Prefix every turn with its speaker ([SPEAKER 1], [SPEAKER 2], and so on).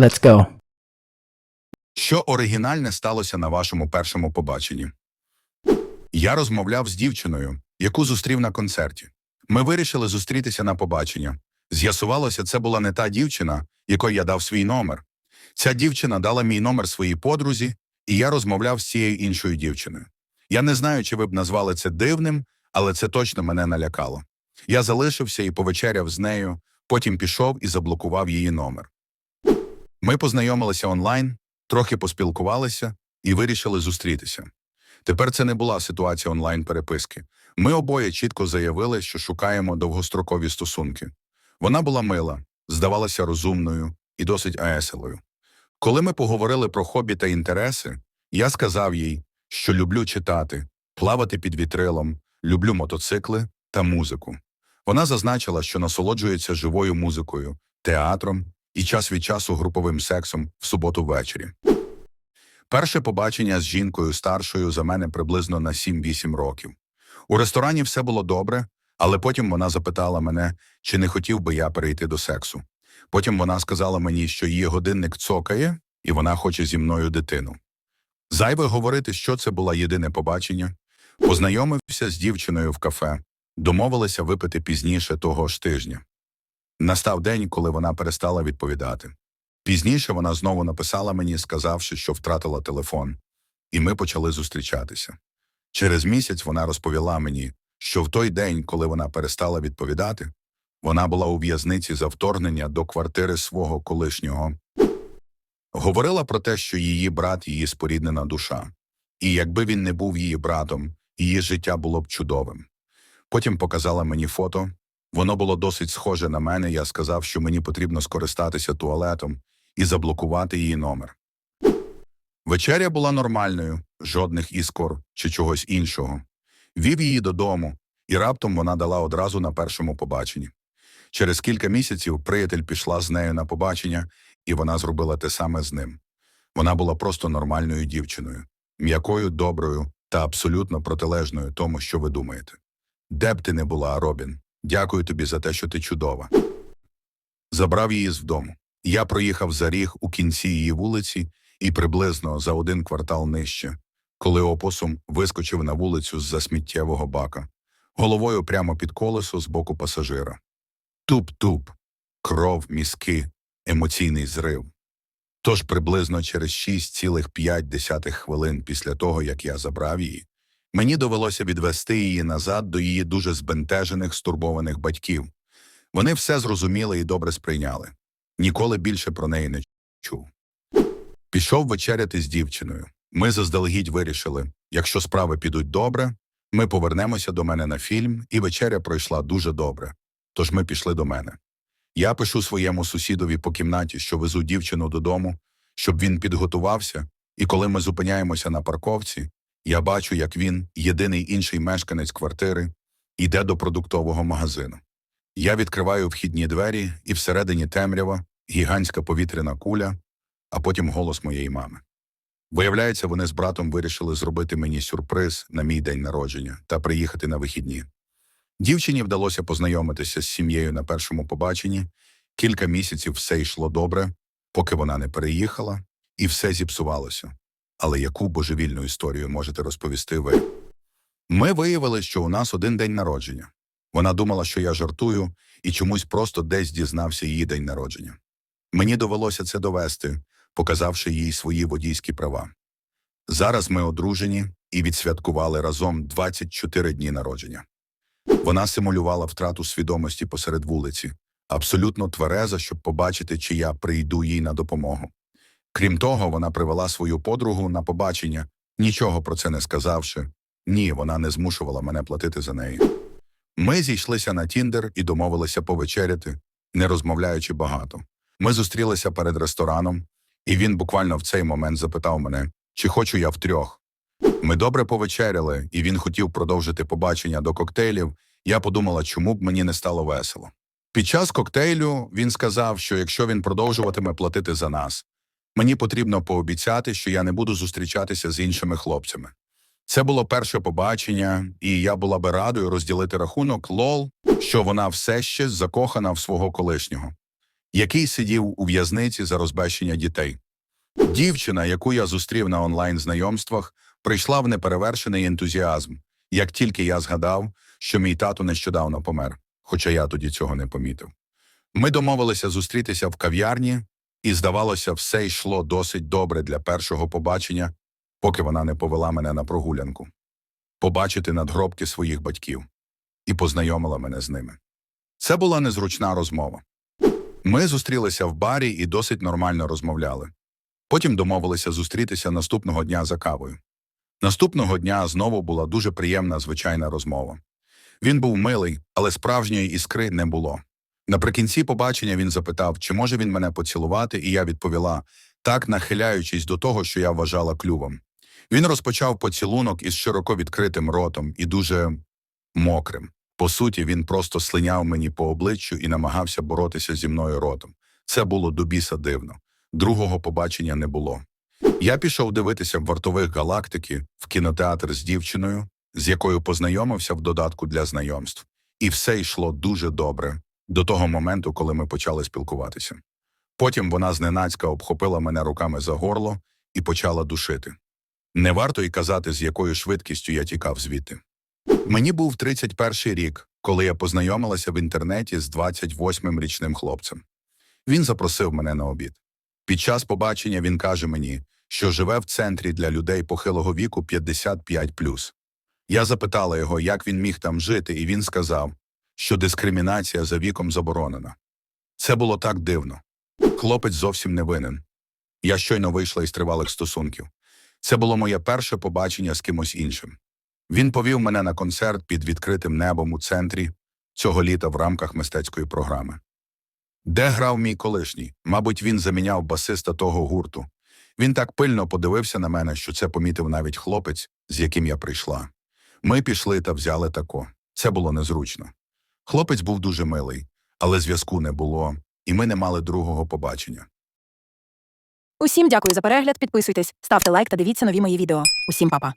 [SPEAKER 1] Let's go.
[SPEAKER 2] Що оригінальне сталося на вашому першому побаченні? Я розмовляв з дівчиною, яку зустрів на концерті. Ми вирішили зустрітися на побачення. З'ясувалося, це була не та дівчина, якої я дав свій номер. Ця дівчина дала мій номер своїй подрузі, і я розмовляв з цією іншою дівчиною. Я не знаю, чи ви б назвали це дивним, але це точно мене налякало. Я залишився і повечеряв з нею, потім пішов і заблокував її номер. Ми познайомилися онлайн, трохи поспілкувалися і вирішили зустрітися. Тепер це не була ситуація онлайн-переписки. Ми обоє чітко заявили, що шукаємо довгострокові стосунки. Вона була мила, здавалася розумною і досить аеселою. Коли ми поговорили про хобі та інтереси, я сказав їй, що люблю читати, плавати під вітрилом, люблю мотоцикли та музику. Вона зазначила, що насолоджується живою музикою, театром і час від часу груповим сексом в суботу ввечері. Перше побачення з жінкою старшою за мене приблизно на 7-8 років. У ресторані все було добре, але потім вона запитала мене, чи не хотів би я перейти до сексу. Потім вона сказала мені, що її годинник цокає, і вона хоче зі мною дитину. Зайве говорити, що це було єдине побачення. Познайомився з дівчиною в кафе, домовилися випити пізніше того ж тижня. Настав день, коли вона перестала відповідати. Пізніше вона знову написала мені, сказавши, що втратила телефон, і ми почали зустрічатися. Через місяць вона розповіла мені, що в той день, коли вона перестала відповідати, вона була у в'язниці за вторгнення до квартири свого колишнього. Говорила про те, що її брат її споріднена душа, і якби він не був її братом, її життя було б чудовим. Потім показала мені фото. Воно було досить схоже на мене. Я сказав, що мені потрібно скористатися туалетом і заблокувати її номер. Вечеря була нормальною, жодних іскор чи чогось іншого. Вів її додому, і раптом вона дала одразу на першому побаченні. Через кілька місяців приятель пішла з нею на побачення, і вона зробила те саме з ним. Вона була просто нормальною дівчиною, м'якою, доброю та абсолютно протилежною тому, що ви думаєте. Де б ти не була, Робін, дякую тобі за те, що ти чудова. Забрав її з дому. Я проїхав за ріг у кінці її вулиці і приблизно за один квартал нижче, коли опосум вискочив на вулицю з-за сміттєвого бака, головою прямо під колесо з боку пасажира. Туп-туп, кров, мізки, емоційний зрив. Тож приблизно через 6,5 хвилин після того, як я забрав її, мені довелося відвести її назад до її дуже збентежених, стурбованих батьків. Вони все зрозуміли і добре сприйняли. Ніколи більше про неї не чув. Пішов вечеряти з дівчиною. Ми заздалегідь вирішили, якщо справи підуть добре, ми повернемося до мене на фільм, і вечеря пройшла дуже добре. Тож ми пішли до мене. Я пишу своєму сусідові по кімнаті, що везу дівчину додому, щоб він підготувався, і коли ми зупиняємося на парковці, я бачу, як він, єдиний інший мешканець квартири, йде до продуктового магазину. Я відкриваю вхідні двері, і всередині темрява, гігантська повітряна куля, а потім голос моєї мами. Виявляється, вони з братом вирішили зробити мені сюрприз на мій день народження та приїхати на вихідні. Дівчині вдалося познайомитися з сім'єю на першому побаченні. Кілька місяців все йшло добре, поки вона не переїхала, і все зіпсувалося. Але яку божевільну історію можете розповісти ви? Ми виявили, що у нас один день народження. Вона думала, що я жартую, і чомусь просто десь дізнався її день народження. Мені довелося це довести, показавши їй свої водійські права. Зараз ми одружені і відсвяткували разом 24 дні народження. Вона симулювала втрату свідомості посеред вулиці, абсолютно твереза, щоб побачити, чи я прийду їй на допомогу. Крім того, вона привела свою подругу на побачення, нічого про це не сказавши. Ні, вона не змушувала мене платити за неї. Ми зійшлися на Тіндер і домовилися повечеряти, не розмовляючи багато. Ми зустрілися перед рестораном, і він буквально в цей момент запитав мене, чи хочу я втрьох. Ми добре повечеряли, і він хотів продовжити побачення до коктейлів. Я подумала, чому б мені не стало весело. Під час коктейлю він сказав, що якщо він продовжуватиме платити за нас, мені потрібно пообіцяти, що я не буду зустрічатися з іншими хлопцями. Це було перше побачення, і я була би радою розділити рахунок лол, що вона все ще закохана в свого колишнього. який сидів у в'язниці за розбещення дітей. Дівчина, яку я зустрів на онлайн-знайомствах, прийшла в неперевершений ентузіазм, як тільки я згадав, що мій тато нещодавно помер, хоча я тоді цього не помітив. Ми домовилися зустрітися в кав'ярні, і, здавалося, все йшло досить добре для першого побачення, поки вона не повела мене на прогулянку, побачити надгробки своїх батьків і познайомила мене з ними. Це була незручна розмова. Ми зустрілися в барі і досить нормально розмовляли. Потім домовилися зустрітися наступного дня за кавою. Наступного дня знову була дуже приємна звичайна розмова. Він був милий, але справжньої іскри не було. Наприкінці побачення він запитав, чи може він мене поцілувати, і я відповіла, так нахиляючись до того, що я вважала клювом. Він розпочав поцілунок із широко відкритим ротом і дуже мокрим. По суті, він просто слиняв мені по обличчю і намагався боротися зі мною ротом. Це було до біса дивно. Другого побачення не було. Я пішов дивитися вартових галактики в кінотеатр з дівчиною, з якою познайомився в додатку для знайомств. І все йшло дуже добре до того моменту, коли ми почали спілкуватися. Потім вона зненацька обхопила мене руками за горло і почала душити. Не варто й казати, з якою швидкістю я тікав звідти. Мені був 31 рік, коли я познайомилася в інтернеті з 28-м річним хлопцем. Він запросив мене на обід. Під час побачення він каже мені, що живе в центрі для людей похилого віку 55+. Я запитала його, як він міг там жити, і він сказав, що дискримінація за віком заборонена. Це було так дивно. Хлопець зовсім не винен. Я щойно вийшла із тривалих стосунків. Це було моє перше побачення з кимось іншим. Він повів мене на концерт під відкритим небом у центрі цього літа в рамках мистецької програми. Де грав мій колишній? Мабуть, він заміняв басиста того гурту. Він так пильно подивився на мене, що це помітив навіть хлопець, з яким я прийшла. Ми пішли та взяли тако. Це було незручно. Хлопець був дуже милий, але зв'язку не було, і ми не мали другого побачення.
[SPEAKER 1] Усім дякую за перегляд. Підписуйтесь, ставте лайк та дивіться нові мої відео. Усім па-па.